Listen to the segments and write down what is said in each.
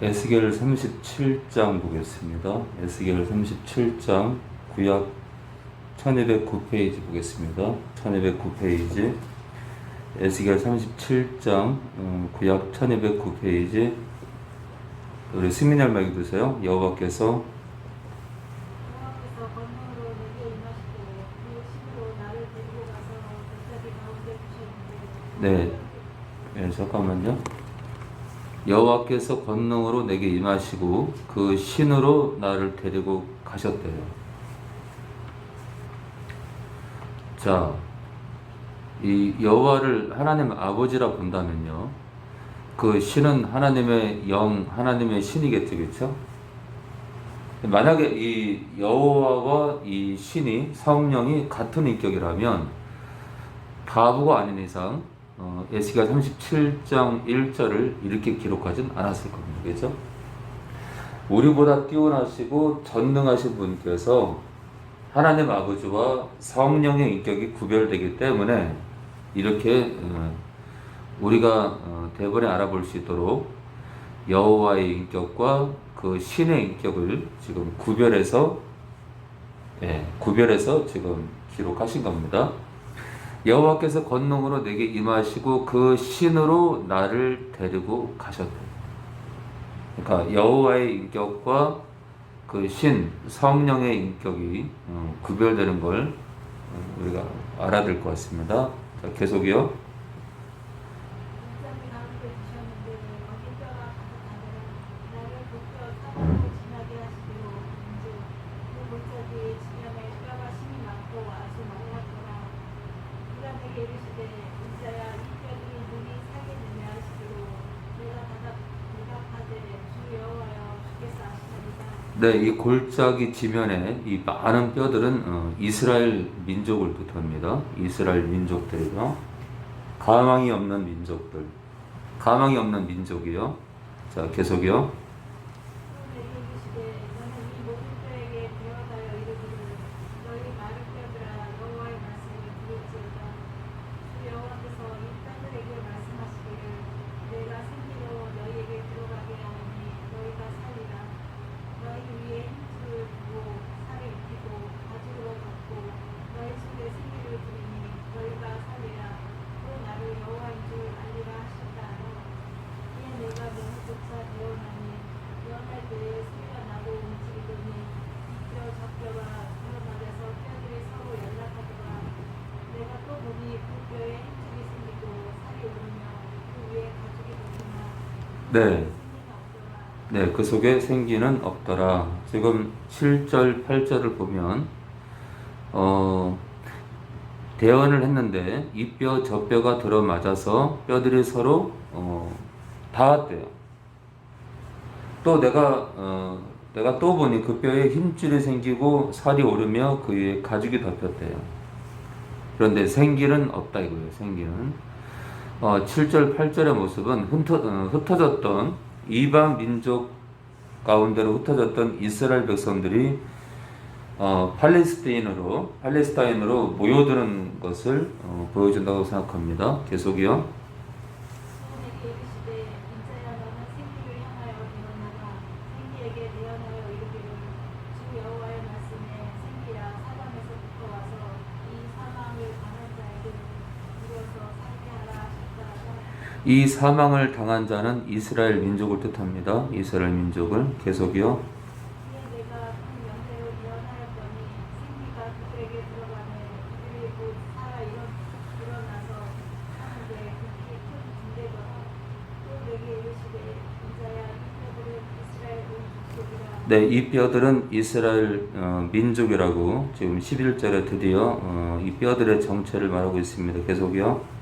에스겔 37장 보겠습니다. 에스겔 37장 구약 1209페이지 보겠습니다. 1209페이지 에스겔 37장 음, 구약 1209페이지 우리 스미날 말 읽으세요. 여호와께서 그 두셨는데 네, 네 잠깐만요. 여호와께서 권능으로 내게 임하시고 그 신으로 나를 데리고 가셨대요. 자, 이 여호와를 하나님 아버지라 본다면요. 그 신은 하나님의 영, 하나님의 신이겠죠, 그렇죠? 만약에 이 여호와와 이 신이 성령이 같은 인격이라면 바보가 아닌 이상 어, 에스겔 37장 1절을 이렇게 기록하진 않았을 겁니다. 그죠? 우리보다 뛰어나시고 전능하신 분께서 하나님 아버지와 성령의 인격이 구별되기 때문에 이렇게 어, 우리가 어, 대번에 알아볼 수 있도록 여호와의 인격과 그 신의 인격을 지금 구별해서 예, 구별해서 지금 기록하신 겁니다. 여호와께서 권능으로 내게 임하시고 그 신으로 나를 데리고 가셨다. 그러니까 여호와의 인격과 그 신, 성령의 인격이 어, 구별되는 걸 어, 우리가 알아야 될 것 같습니다. 자, 계속이요. 골짜기 가운데 두셨는데 어딘가가 가득하더라 나를 북쪽 사방으로 지나게 하시기로 인즉 그 골짜기 지면에 뼈가 심이 많고 아주 말랐더라 그가 내게 이르시되 인자야 이 뼈들이 눈이 살겠느냐 하시기로 내가 대답 대답하되 주 여호와여 주께서 아시나이다 네, 이 골짜기 지면에 이 많은 뼈들은 어, 이스라엘 민족을 뜻합니다. 이스라엘 민족들이요. 가망이 없는 민족들. 가망이 없는 민족이요. 자, 계속이요. 또 내게 이르시되 너는 이 모든 뼈에게 대언하여 이르기를 너희 마른 뼈들아 여호와의 말씀을 들을지어다 주 여호와께서 이 뼈들에게 말씀하시기를 내가 생기로 너희에게 들어가게 하노니 너희가 살리라 너희 위에 힘줄을 두고 살을 입히고 가죽으로 덮고 너희 속에 생기를 두리니 너희가 살리라 또 나를 여호와인 줄 알리라 하셨다 하노 이에 내가 몸조차 되어나니 태어날 때에 소리가 나고 움직이더니 이뼈 저뼈가 드러나려서 뼈들이 서로 연락하더라 내가 또 보니 그 뼈에 힘줄이 생기고 살이 오르며 그 위에 가죽이 덮으나 네. 네, 그 속에 생기는 없더라. 지금 7절, 8절을 보면, 어, 대언을 했는데, 이 뼈, 저 뼈가 들어맞아서 뼈들이 서로, 어, 닿았대요. 또 내가, 어, 내가 또 보니 그 뼈에 힘줄이 생기고 살이 오르며 그 위에 가죽이 덮였대요. 그런데 생기는 없다 이거예요, 생기는. 어, 7절, 8절의 모습은 흩어, 어, 흩어 졌던 이방 민족 가운데로 흩어졌던 이스라엘 백성들이 어, 팔레스타인으로 팔레스타인으로 모여드는 것을 어, 보여준다고 생각합니다. 계속이요. 또 내게 이르시되 인자야 너는 생기를 향하여 대언하라 생기에게 대언하여 이르기를 주 여호와의 말씀에 생기라 사방에서부터 와서 이 사망을 당한 자에게 이어서 살게 하라 하셨다 하라 이 사망을 당한 자는 이스라엘 민족을 뜻합니다. 이스라엘 민족을 계속이요. 네, 이 뼈들은 이스라엘 어, 민족이라고 지금 11절에 드디어 어, 이 뼈들의 정체를 말하고 있습니다. 계속이요.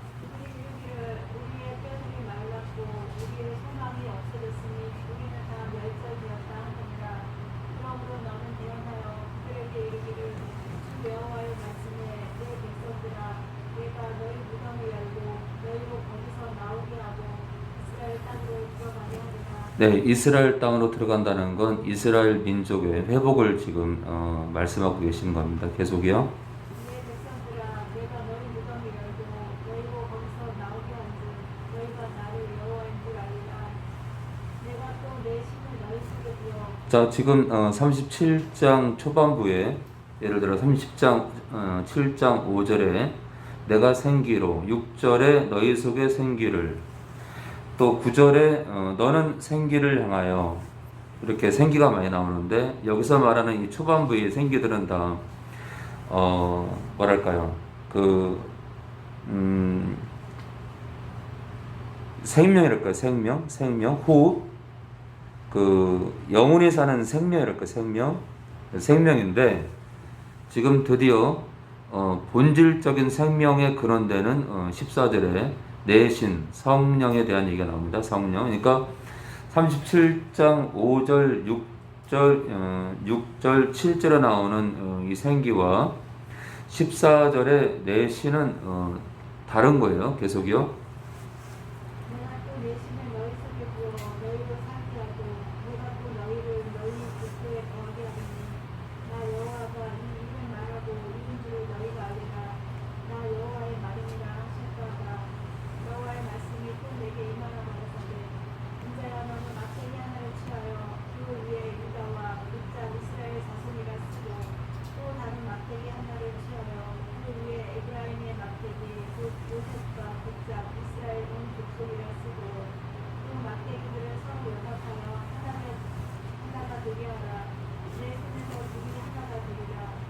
네, 이스라엘 땅으로 들어간다는 건 이스라엘 민족의 회복을 지금 어, 말씀하고 계신 겁니다. 계속이요. 자, 지금 어, 37장 초반부에 예를 들어 30장 어, 7장 5절에 내가 생기로 6절에 너희 속에 생기를 또 9절에 어, 너는 생기를 향하여. 이렇게 생기가 많이 나오는데 여기서 말하는 이 초반부의 생기들은 다 어, 뭐랄까요? 그 음, 생명이랄까요? 생명? 생명? 호흡 그 영혼이 사는 생명이랄까요? 생명? 생명인데 지금 드디어 어, 본질적인 생명의 근원되는 어, 14절에 내신, 성령에 대한 얘기가 나옵니다. 성령. 그러니까 37장 5절, 6절, 6절, 어, 7절에 나오는 어, 이 생기와 14절의 내신은 어, 다른 거예요. 계속이요.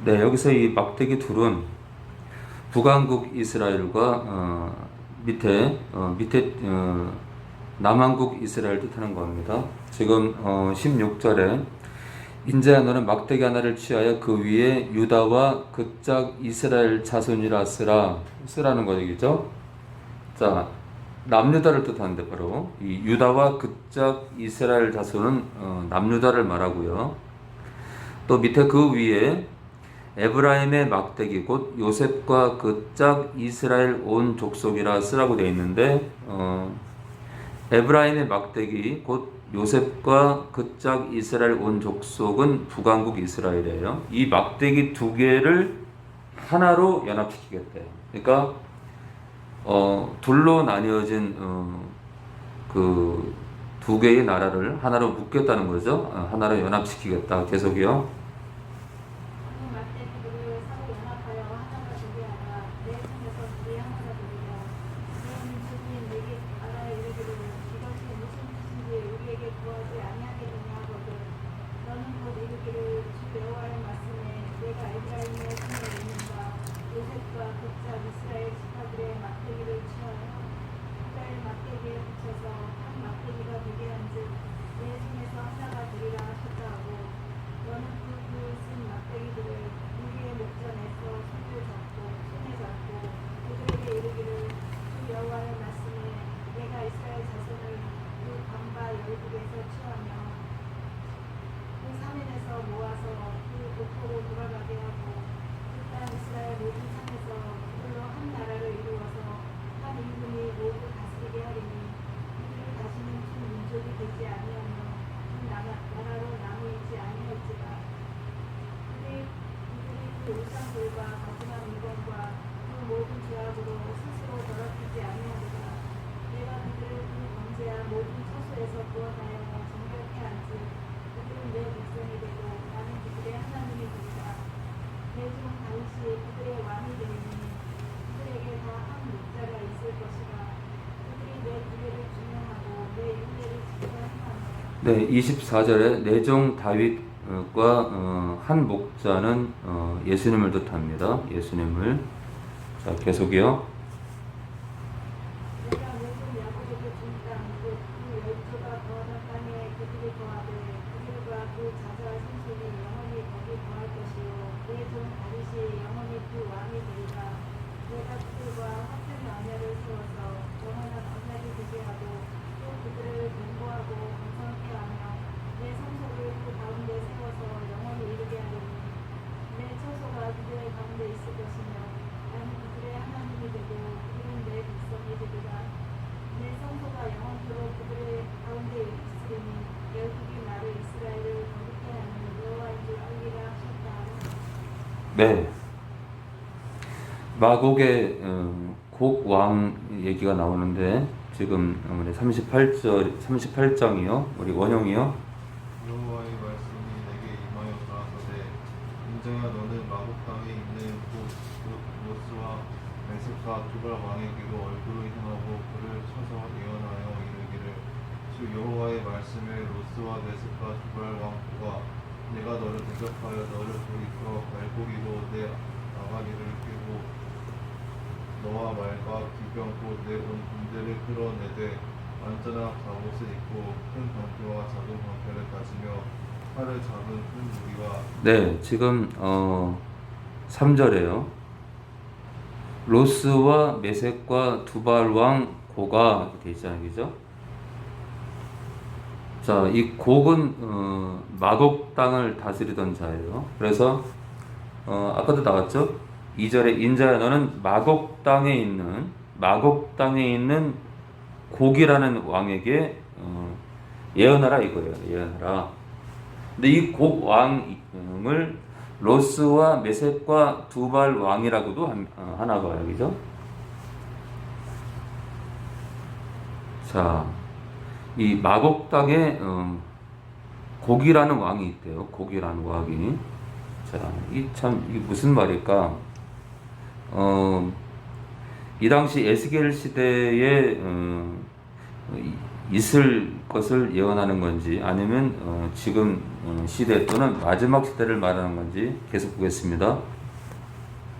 네, 여기서 이 막대기 둘은 북한국 이스라엘과 어, 밑에 어, 밑에 어, 남한국 이스라엘 뜻하는 겁니다. 지금 어, 16절에 인자야 너는 막대기 하나를 취하여 그 위에 유다와 그 짝 이스라엘 자손이라 쓰라 쓰라는 거죠. 자 남유다를 뜻하는데 바로 이 유다와 그 짝 이스라엘 자손은 어, 남유다를 말하고요. 또 밑에 그 위에 에브라임의 막대기 곧 요셉과 그 짝 이스라엘 온 족속이라 쓰라고 되어 있는데 어, 에브라임의 막대기 곧 요셉과 그 짝 이스라엘 온 족속은 북왕국 이스라엘이에요. 이 막대기 두 개를 하나로 연합시키겠대요. 그러니까 어, 둘로 나뉘어진 어, 그두 개의 나라를 하나로 묶겠다는 거죠. 어, 하나로 연합시키겠다. 계속이요. 네, 24절에 내정 다윗과 어, 한 목자는 어, 예수님을 뜻합니다. 예수님을 자, 계속이요. 네. 마곡의 어, 곡왕 얘기가 나오는데 지금 우리 38절 38장이요. 우리 원형이요. 여호와의 말씀이 내게 임하여 가라사대 인자야 너는 마곡강에 있는 모스와 메세카 두발 왕에게로 얼굴을 향하고 그를 쳐서 예언하여 이르기를 주 여호와의 말씀에 로스와 메세카 두발 왕과 내가 너를 대적하여 너를 돌이켜 발고리로 내 나가리를 끼고 너와 말과 기병 곧내온 군대를 끌어내되 완전한 갑옷을 입고 큰 방패와 작은 방패를 가지며 팔을 잡은 큰 무리와 네, 지금 어 3절에요. 로스와 메색과 두발 왕 고가 이렇게 있잖아요. 그죠? 자, 이 곡은 어, 마곡 땅을 다스리던 자예요. 그래서 어, 아까도 나왔죠? 2절에 인자야 너는 마곡 땅에 있는 마곡 땅에 있는 곡이라는 왕에게 어, 예언하라 이거예요. 예언하라. 근데 이 곡 왕을 로스와 메색과 두발 왕이라고도 한- 어, 하나 봐요, 그죠? 자, 이 마곡 땅에 어, 곡이라는 왕이 있대요. 곡이라는 왕이. 자, 이 참 이게 무슨 말일까? 어, 이 당시 에스겔 시대에 어, 이- 있을 것을 예언하는 건지 아니면 어, 지금 어, 시대 또는 마지막 시대를 말하는 건지 계속 보겠습니다.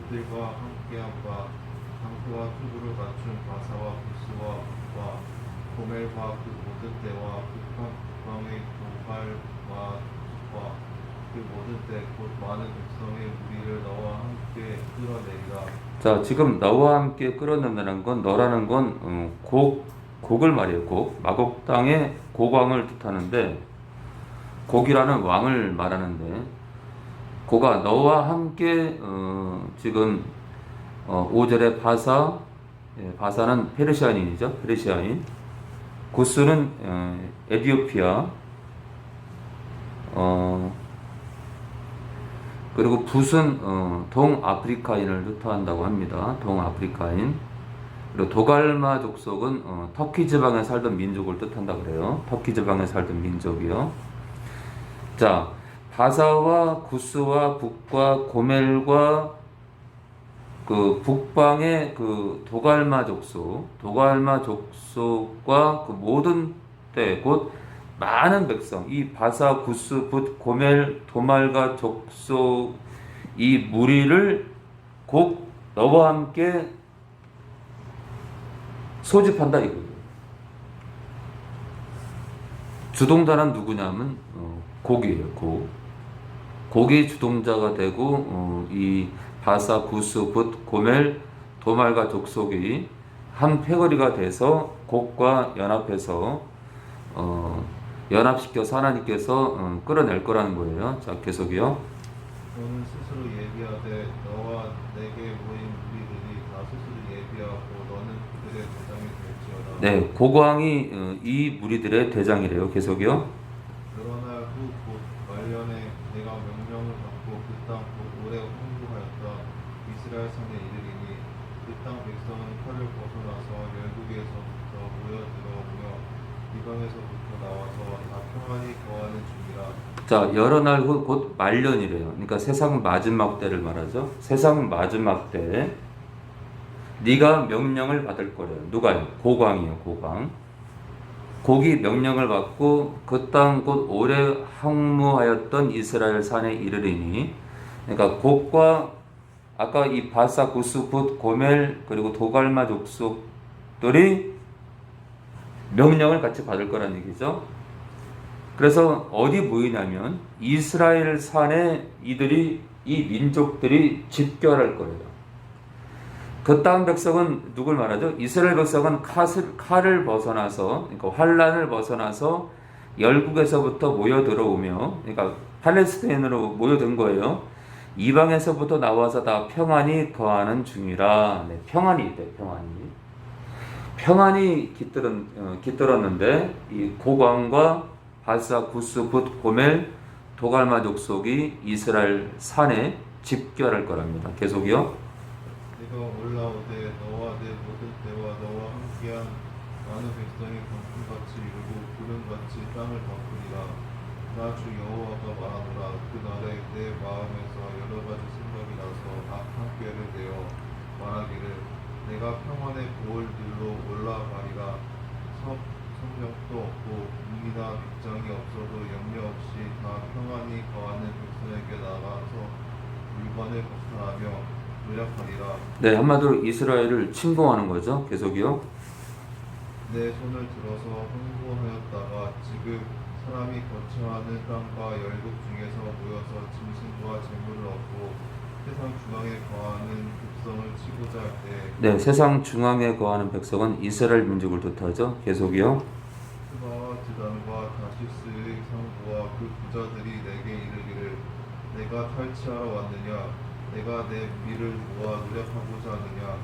그들과 함께한 바 강토와 투구를 갖춘 바사와 부스와 와 고멜과 그 모든 때와 도발과 와그 모든 때곧 많은 백성의 무리를 너와 함께 끌어내리라 자, 지금 너와 함께 끌어낸다는 건 너라는 건 어, 곡 곡을 말이에요. 곡 마곡 땅의 고광을 뜻하는데 곡이라는 왕을 말하는데 고가 너와 함께 어, 지금 어, 5절에 바사 예, 바사는 페르시아인이죠. 페르시아인 구스는 어, 에디오피아 어, 그리고 붓은 어, 동아프리카인을 뜻한다고 합니다. 동아프리카인. 그리고 도갈마 족속은 어, 터키 지방에 살던 민족을 뜻한다 그래요. 터키 지방에 살던 민족이요. 자, 바사와 구스와 북과 고멜과 그 북방의 그 도갈마 족속, 도갈마 족속과 그 모든 때 곧 많은 백성, 이 바사, 구스, 붓, 고멜, 도말과 족속 이 무리를 곧 너와 함께 소집한다 이거예요. 주동자는 누구냐면 어, 곡이에요. 곡. 곡이 주동자가 되고 어, 이 바사, 구스, 붓, 고멜, 도말과 족속이 한 패거리가 돼서 곡과 연합해서 어, 연합시켜서 하나님께서 어, 끌어낼 거라는 거예요. 자 계속이요. 너는 스스로 예비하되 너와 내게 모인 무리들이 다 스스로 예비하고 너는 그들의 대장이 될지어다 네, 고광이 어, 이 무리들의 대장이래요. 계속이요. 그러나 후 곧 말년에 내가 명령을 받고 그 땅 곧 오래 홍보하였다 이스라엘 산에 이르리니 그 땅 백성은 칼을 벗어나서 열국에서부터 모여들어오며 이방에서부터 나와서 다 평안히 거하는 중이라 자, 여러 날 후 곧 말년이래요. 그러니까 세상 마지막 때를 말하죠. 세상 마지막 때 네가 명령을 받을 거래요. 누가요? 고광이요, 고광. 곡이 명령을 받고 그 땅 곧 오래 항무하였던 이스라엘 산에 이르리니 그러니까 곡과 아까 이 바사 구스 붓 고멜 그리고 도갈마 족속들이 명령을 같이 받을 거란 얘기죠. 그래서 어디 모이냐면 이스라엘 산에 이들이 이 민족들이 집결할 거예요. 그 땅 백성은 누굴 말하죠? 이스라엘 백성은 칼을, 칼을 벗어나서 그러니까 환란을 벗어나서 열국에서부터 모여 들어오며 그러니까 팔레스타인으로 모여든 거예요. 이방에서부터 나와서 다 평안히 거하는 중이라 네, 평안이 있대 평안이 평안이 깃들었, 어, 깃들었는데 이 고광과 바사 구스 붓 고멜 도갈마 족속이 이스라엘 산에 집결할 거랍니다. 계속이요. 내가 올라오되 너와 내 모든 때와 너와 함께한 많은 백성이 광풍같이 이루고 구름같이 땅을 덮으리라 나 주 여호와가 말하노라 그 날에 내 마음에서 여러 가지 생각이 나서 악한 꾀를 내어 말하기를 내가 평안의 보울들로 올라가리라 섭 성경도 없고 문이나 빗장이 없어도 염려 없이 다 평안히 거하는 백성에게 나가서 물건을 걱정하며 노력하리라 네, 한마디로 이스라엘을 침공하는 거죠. 계속이요. 내 손을 들어서 홍보하였다가 지금 사람이 거처하는 땅과 열국 중에서 모여서 짐승과 재물을 얻고 세상 중앙에 거하는 백성을 치고자 할 때 네, 세상 중앙에 거하는 백성은 이스라엘 민족을 뜻하죠. 계속이요. 스바와 드단과 다시스의 상부와 그 부자들이 내게 이르기를 내가 탈취하러 왔느냐? 내가 내 미를 모아 노력하고자 하느냐?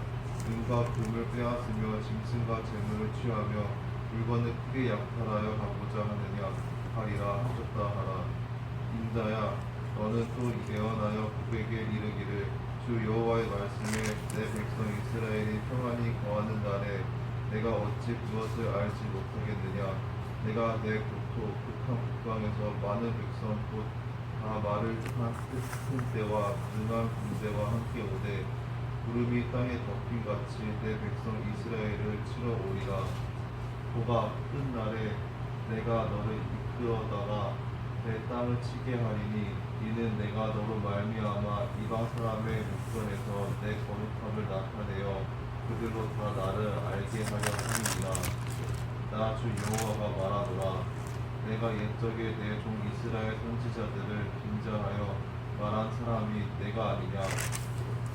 은과 금을 빼앗으며 짐승과 재물을 취하며 물건을 크게 약탈하여 가고자 하느냐? 하리라 하셨다 하라. 인자야 너는 또 예언하여 그에게 이르기를 주 여호와의 말씀에 내 백성 이스라엘이 평안히 거하는 날에 내가 어찌 무엇을 알지 못하겠느냐? 내가 내 국토 극한 국방에서 많은 백성 곧 다 말을 한큰 때와 능한 군대와 함께 오되 구름이 땅에 덮인 같이 내 백성 이스라엘을 치러 오리라. 보가 끝날에 내가 너를 이끌어다가 내 땅을 치게 하리니 이는 내가 너로 말미암아 이방 사람의 목전에서 내 거룩함을 나타내어 그들로 다 나를 알게 하려 함이니라. 나 주 여호와가 말하노라. 내가 옛적에 내 종 이스라엘 선지자들을 빈자하여 말한 사람이 내가 아니냐.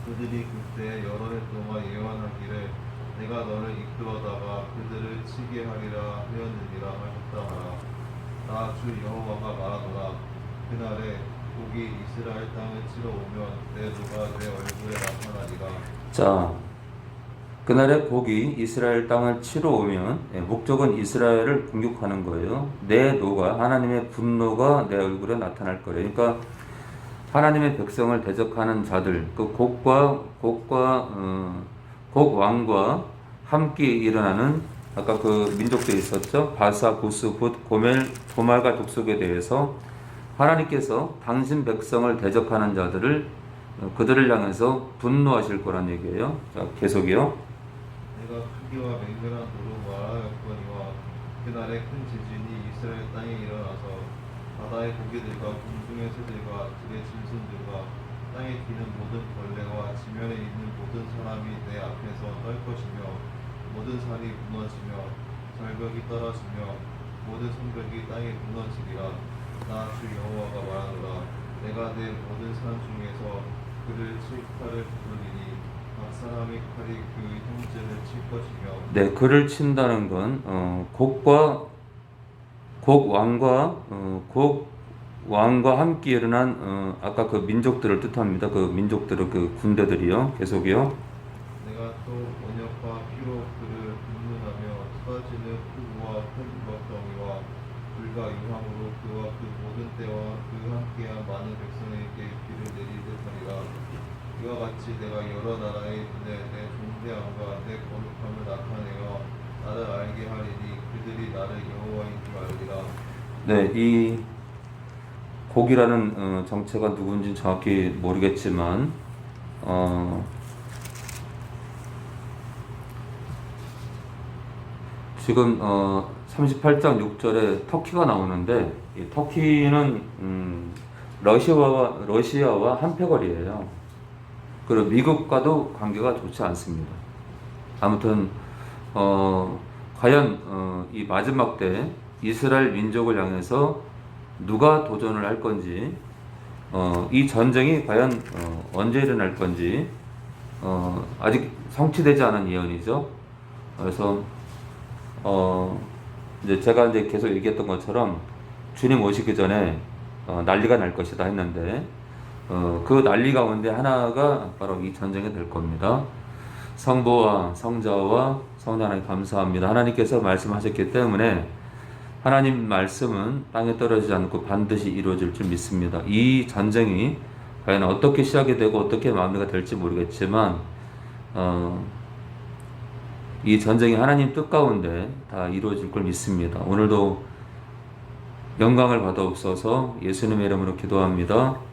그들이 그때 여러 해 동안 예언하기를 내가 너를 이끌어다가 그들을 치게 하리라 하였느니라 하셨다 하라. 나 주 여호와가 말하노라. 그날에 복이 이스라엘 땅을 치러 오면 내 노가 내 얼굴에 나타나리라. 자, 그날의 복이 이스라엘 땅을 치러 오면 예, 목적은 이스라엘을 공격하는 거예요. 내 노가 하나님의 분노가 내 얼굴에 나타날 거예요. 그러니까 하나님의 백성을 대적하는 자들, 그 곡과 곡과 어, 곡 왕과 함께 일어나는 아까 그 민족들이 있었죠. 바사, 구스, 붓, 고멜, 고말과 족속에 대해서 하나님께서 당신 백성을 대적하는 자들을 어, 그들을 향해서 분노하실 거란 얘기예요. 자, 계속이요. 내가 크기와 맹렬한 도로 말하였거니와 그날에 큰 지진이 이스라엘 땅에 일어나서 바다의 고기들과 공중의 새들과 들의 짐승들과 땅에 기는 모든 벌레와 지면에 있는 모든 사람이 내 앞에서 떨 것이며 모든 산이 무너지며 절벽이 떨어지며 모든 성벽이 땅에 무너지리라. 나 주 여호와가 말하노라. 내가 내 모든 산 중에서 그를 칠 칼을 부르리니 각 칼이 그 형제를 칠 것이며 네, 그를 친다는 건 어, 곡과 곡 왕과 어, 곡 왕과 함께 일어난 어, 아까 그 민족들을 뜻합니다. 그 민족들의 그 군대들이요. 계속이요. 내가 또 언약과 피로 그를 분문하며 쏟아지는 푸구와 큰 걱정이와 불과 유황으로 그와 그 모든 때와 그 함께한 많은 백성에게 비를 내리듯 하리라 이와 같이 내가 여러 나라의 눈에 내 존대함과 내 거룩함을 나타내어 나를 알게 하리니 그들이 나를 여호와인 줄 알리라 네, 이 곡이라는 어, 정체가 누군지 정확히 모르겠지만 어, 지금 어, 38장 6절에 터키가 나오는데 이 터키는 음, 러시아와 러시아와 한패거리예요. 그리고 미국과도 관계가 좋지 않습니다. 아무튼 어, 과연 어, 이 마지막 때 이스라엘 민족을 향해서 누가 도전을 할 건지 어, 이 전쟁이 과연 어, 언제 일어날 건지 어, 아직 성취되지 않은 예언이죠. 그래서 어, 이제 제가 이제 계속 얘기했던 것처럼 주님 오시기 전에 어, 난리가 날 것이다 했는데 어, 그 난리 가운데 하나가 바로 이 전쟁이 될 겁니다. 성부와 성자와 성자 하나님 감사합니다. 하나님께서 말씀하셨기 때문에 하나님 말씀은 땅에 떨어지지 않고 반드시 이루어질 줄 믿습니다. 이 전쟁이 과연 어떻게 시작이 되고 어떻게 마무리가 될지 모르겠지만 어, 이 전쟁이 하나님 뜻 가운데 다 이루어질 걸 믿습니다. 오늘도 영광을 받아옵소서 예수님의 이름으로 기도합니다.